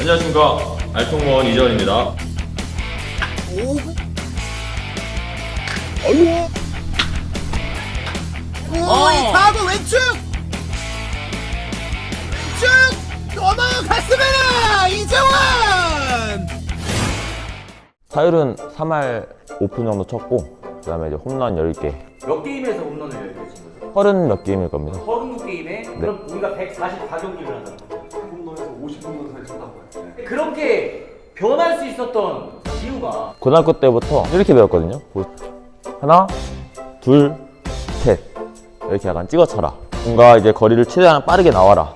안녕하십니까. 알통무원 이재원입니다. 오이 타고 왼쪽 왼쪽 넘어갔습니다! 이재원! 타율은 3할 오픈 정도 쳤고 그 다음에 이제 홈런 10개. 몇 게임에서 홈런을 열게 친 거죠? 30 몇 게임일 겁니다. 39게임에 그럼 우리가 144경기를 한다. 홈런에서 50홈런 사이 쳤다고 해요. 그렇게 변할 수 있었던 이유가? 고등학교 때부터 이렇게 배웠거든요. 보- 하나 둘 셋. 이렇게 약간 찍어 쳐라. 뭔가 이제 거리를 최대한 빠르게 나와라.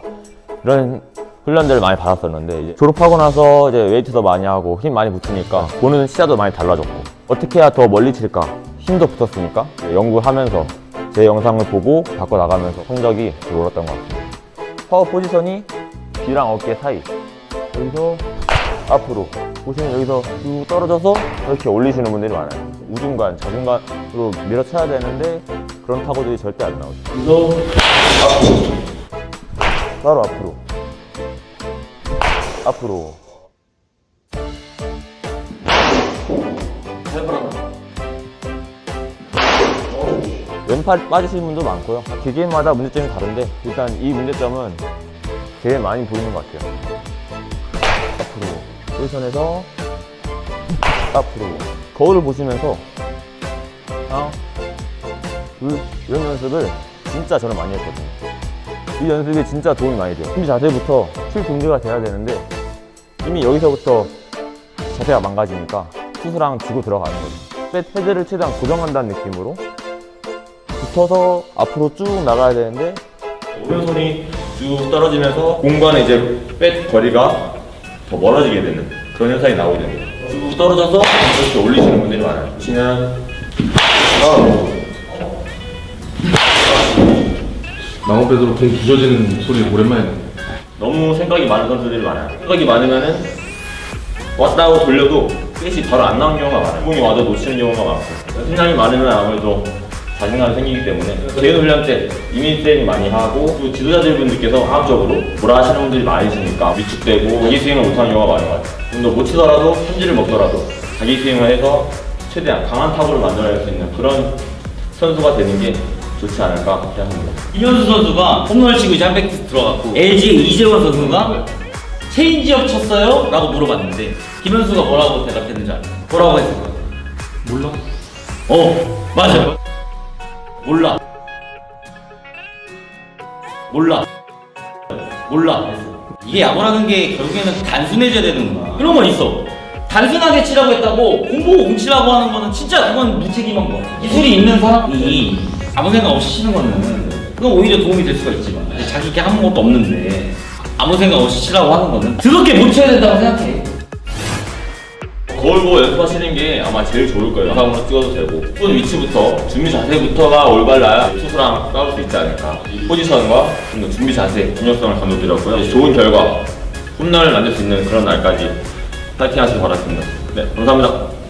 이런 훈련들을 많이 받았었는데 이제 졸업하고 나서 이제 웨이트도 많이 하고 힘 많이 붙으니까 보는 시야도 많이 달라졌고. 어떻게 해야 더 멀리 칠까? 힘도 붙었으니까 연구하면서 제 영상을 보고 바꿔 나가면서 성적이 좀 올랐던 것 같습니다. 파워 포지션이 귀랑 어깨 사이. 여기서 앞으로 보시면 여기서 쭉 떨어져서 이렇게 올리시는 분들이 많아요. 우중간 좌중간으로 밀어쳐야 되는데 그런 타구들이 절대 안 나오죠. 그래서 바로. 앞으로. 앞으로. 왼팔 빠지시는 분도 많고요. 개개인마다 문제점이 다른데 일단 이 문제점은 제일 많이 보이는 것 같아요 앞으로 포지션에서 앞으로 거울을 보시면서 하나 둘 이런 연습을 진짜 저는 많이 했거든요 이 연습이 진짜 도움이 많이 돼요. 준비 자세부터 출 준비가 돼야 되는데 이미 여기서부터 자세가 망가지니까 투수랑 지고 들어가는 거죠. 배 헤드를 최대한 고정한다는 느낌으로 붙어서 앞으로 쭉 나가야 되는데 오른손이 쭉 떨어지면서 공간의 이제 백 거리가 더 멀어지게 되는 그런 현상이 나오게 됩니다. 쭉 떨어져서 이렇게 올리시는 분들이 많아요. 보시면 망원배드로 공 부서지는 소리 오랜만에 듣네. 너무 생각이 많은 선수들이 많아요. 생각이 많으면은 왔다 하고 돌려도 끝이 바로 안 나오는 경우가 많아요. 공이 와도 놓치는 경우가 많고 생각이 많으면 아무래도 자신감이 생기기 때문에 개인 훈련 때 이미 트레이닝 많이 하고 또 지도자들분들께서 과학적으로 뭐라 하시는 분들이 많으시니까 위축되고 자기 스윙을 못하는 경우가 많은 것 같아요. 좀 더 못 치더라도 편지를 먹더라도 자기 스윙을 해서 최대한 강한 타구를 만들어낼 수 있는 그런 선수가 되는 게 좋지 않을까 생각합니다. 김현수 선수가 홈런을 치고 이제 한 백스 들어갔고 LG의 이재원 선수가 체인지업 쳤어요? 라고 물어봤는데 김현수가 뭐라고 대답했는지 알아요? 뭐라고 했을까요? 몰라? 어 맞아요 몰라. 몰라. 몰라. 이게 야구라는 게 결국에는 단순해져야 되는구나. 그런 건 있어. 단순하게 치라고 했다고 공보고 공치라고 하는 거는 진짜 그건 무책임한 거. 같아 기술이 있는 사람이 아무 생각 없이 치는 거는 그건 오히려 도움이 될 수가 있지만 자기 게 아무것도 없는데 아무 생각 없이 치라고 하는 거는 드럽게 못 쳐야 된다고 생각해 하시는 게 아마 제일 좋을 거예요. 영상으로 찍어도 되고 쏜 위치부터 준비 자세부터가 올바라야 투수랑 싸울 수 있지 않을까. 이 포지션과 준비 자세, 중요성을 강조드렸고요. 좋은 결과, 홈런을 만들 수 있는 그런 날까지 파이팅 하시기 바랍니다. 네, 감사합니다.